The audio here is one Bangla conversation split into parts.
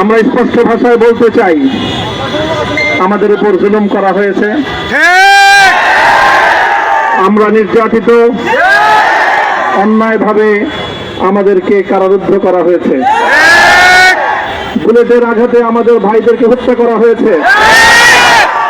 আমরা স্পষ্ট ভাষায় বলতে চাই, আমাদের উপর জুলুম করা হয়েছে। আমরা নির্যাতিত। অন্যায়ভাবে আমাদেরকে কারারুদ্ধ করা হয়েছে। বুলেটের আঘাতে আমাদের ভাইদেরকে হত্যা করা হয়েছে।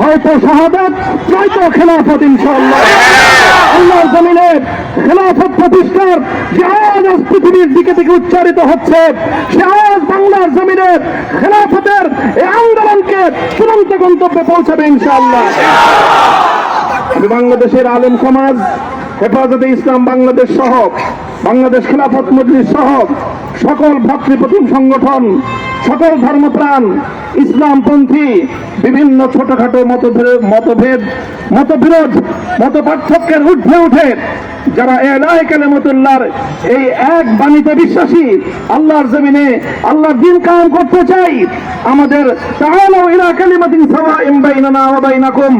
হয়তো শাহাদাত, নয়তো খেলাফত, ইনশাআল্লাহ। আল্লাহর জমিনে খেলাফত প্রতিষ্ঠার যে আওয়াজ আজ পৃথিবীর দিকে থেকে উচ্চারিত হচ্ছে, সে আওয়াজ বাংলার জমিনে খেলাফতের এই আন্দোলনকে চূড়ান্ত গন্তব্যে পৌঁছাবে, ইনশাআল্লাহ। আমি বাংলাদেশের আলেম সমাজ, হেফাজতে ইসলাম বাংলাদেশ সহ, বাংলাদেশ খেলাফত মজলিস সহ, সকল ভ্রাতৃপ্রতিম সংগঠন, সকল ধর্মপ্রাণ ইসলামপন্থী বিভিন্ন ছোটখাটো মতভেদ, মতবিরোধ মত পার্থক্যের ঊর্ধ্বে উঠে যারা কালেমতুল্লাহর এই এক বাণীতে বিশ্বাসী, আল্লাহর জমিনে আল্লাহর দিন কায়েম করতে চাই, আমাদের তাহলে ইলা কালিমাতিন সাওয়াইম বাইনানা ওয়া বাইনাকুম,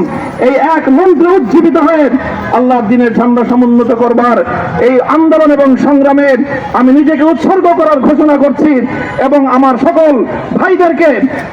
এই এক মন্ত্রে উজ্জীবিত হয়ে আল্লাহর দিনের ঝান্ডা সমুন্নত করবার এই আন্দোলন এবং সংগ্রামের আমি নিজেকে উৎসর্গ করার ঘোষণা করছি এবং আমার সকল ভাইদেরকে